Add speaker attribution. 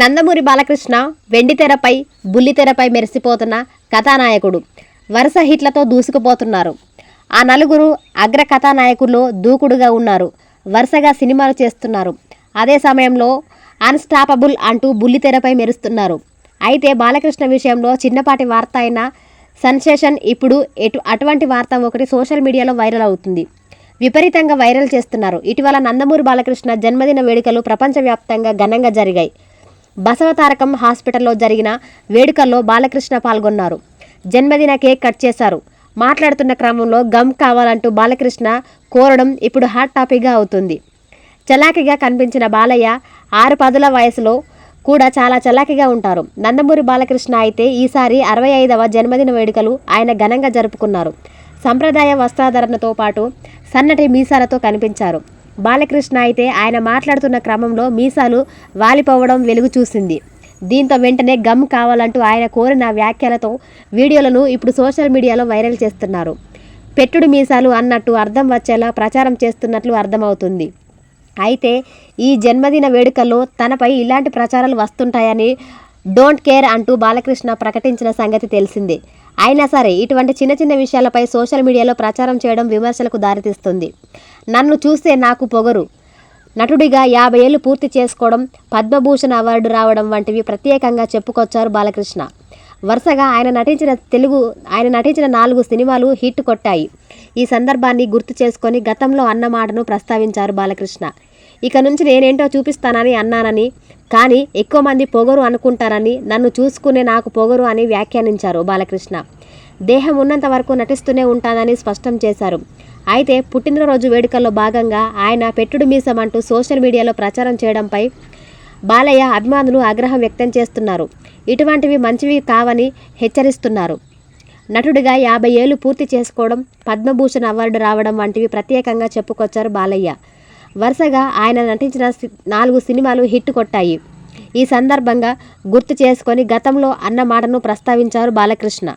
Speaker 1: నందమూరి బాలకృష్ణ వెండితెరపై బుల్లితెరపై మెరిసిపోతున్న కథానాయకుడు. వరుస హిట్లతో దూసుకుపోతున్నారు. ఆ నలుగురు అగ్ర కథానాయకుల్లో దూకుడుగా ఉన్నారు. వరుసగా సినిమాలు చేస్తున్నారు. అదే సమయంలో అన్స్టాపబుల్ అంటూ బుల్లితెరపై మెరుస్తున్నారు. అయితే బాలకృష్ణ విషయంలో చిన్నపాటి వార్త అయిన సెన్సేషన్ ఇప్పుడు ఎటు అటువంటి వార్త ఒకటి సోషల్ మీడియాలో వైరల్ అవుతుంది. విపరీతంగా వైరల్ చేస్తున్నారు. ఇటీవల నందమూరి బాలకృష్ణ జన్మదిన వేడుకలు ప్రపంచవ్యాప్తంగా ఘనంగా జరిగాయి. బసవతారకం హాస్పిటల్లో జరిగిన వేడుకల్లో బాలకృష్ణ పాల్గొన్నారు. జన్మదిన కేక్ కట్ చేశారు. మాట్లాడుతున్న క్రమంలో గమ్ కావాలంటూ బాలకృష్ణ కోరడం ఇప్పుడు హాట్ టాపిక్గా అవుతుంది. చలాకిగా కనిపించిన బాలయ్య ఆరు పదుల వయసులో కూడా చాలా చలాకిగా ఉంటారు. నందమూరి బాలకృష్ణ అయితే ఈసారి అరవై ఐదవ జన్మదిన వేడుకలు ఆయన ఘనంగా జరుపుకున్నారు. సంప్రదాయ వస్త్రాధరణతో పాటు సన్నటి మీసాలతో కనిపించారు. బాలకృష్ణ అయితే ఆయన మాట్లాడుతున్న క్రమంలో మీసాలు వాలిపోవడం వెలుగు చూసింది. దీంతో వెంటనే గమ్ కావాలంటూ ఆయన కోరిన వ్యాఖ్యలతో వీడియోలను ఇప్పుడు సోషల్ మీడియాలో వైరల్ చేస్తున్నారు. పెట్టుడు మీసాలు అన్నట్టు అర్థం వచ్చేలా ప్రచారం చేస్తున్నట్లు అర్థమవుతుంది. అయితే ఈ జన్మదిన వేడుకల్లో తనపై ఇలాంటి ప్రచారాలు వస్తుంటాయని డోంట్ కేర్ అంటూ బాలకృష్ణ ప్రకటించిన సంగతి తెలిసిందే. అయినా సరే ఇటువంటి చిన్న చిన్న విషయాలపై సోషల్ మీడియాలో ప్రచారం చేయడం విమర్శలకు దారితీస్తుంది. నన్ను చూస్తే నాకు పొగరు. నటుడిగా యాభై ఏళ్ళు పూర్తి చేసుకోవడం పద్మభూషణ్ అవార్డు రావడం వంటివి ప్రత్యేకంగా చెప్పుకొచ్చారు బాలకృష్ణ. వరుసగా ఆయన నటించిన తెలుగు ఆయన నటించిన నాలుగు సినిమాలు హిట్ కొట్టాయి. ఈ సందర్భాన్ని గుర్తు చేసుకొని గతంలో అన్నమాటను ప్రస్తావించారు బాలకృష్ణ. ఇక నుంచి నేనేంటో చూపిస్తానని అన్నానని కానీ ఎక్కువ మంది పొగరు అనుకుంటారని నన్ను చూసుకునే నాకు పొగరు అని వ్యాఖ్యానించారు బాలకృష్ణ. దేహం ఉన్నంత వరకు నటిస్తూనే ఉంటానని స్పష్టం చేశారు. అయితే పుట్టినరోజు వేడుకల్లో భాగంగా ఆయన పెట్టుడు మీసం అంటూ సోషల్ మీడియాలో ప్రచారం చేయడంపై బాలయ్య అభిమానులు ఆగ్రహం వ్యక్తం చేస్తున్నారు. ఇటువంటివి మంచివి కావని హెచ్చరిస్తున్నారు. నటుడిగా యాభై ఏళ్ళు పూర్తి చేసుకోవడం పద్మభూషణ్ అవార్డు రావడం వంటివి ప్రత్యేకంగా చెప్పుకొచ్చారు బాలయ్య. వరుసగా ఆయన నటించిన సి- నాలుగు సినిమాలు హిట్ కొట్టాయి. ఈ సందర్భంగా గుర్తు చేసుకొని గతంలో అన్న మాటను ప్రస్తావించారు బాలకృష్ణ.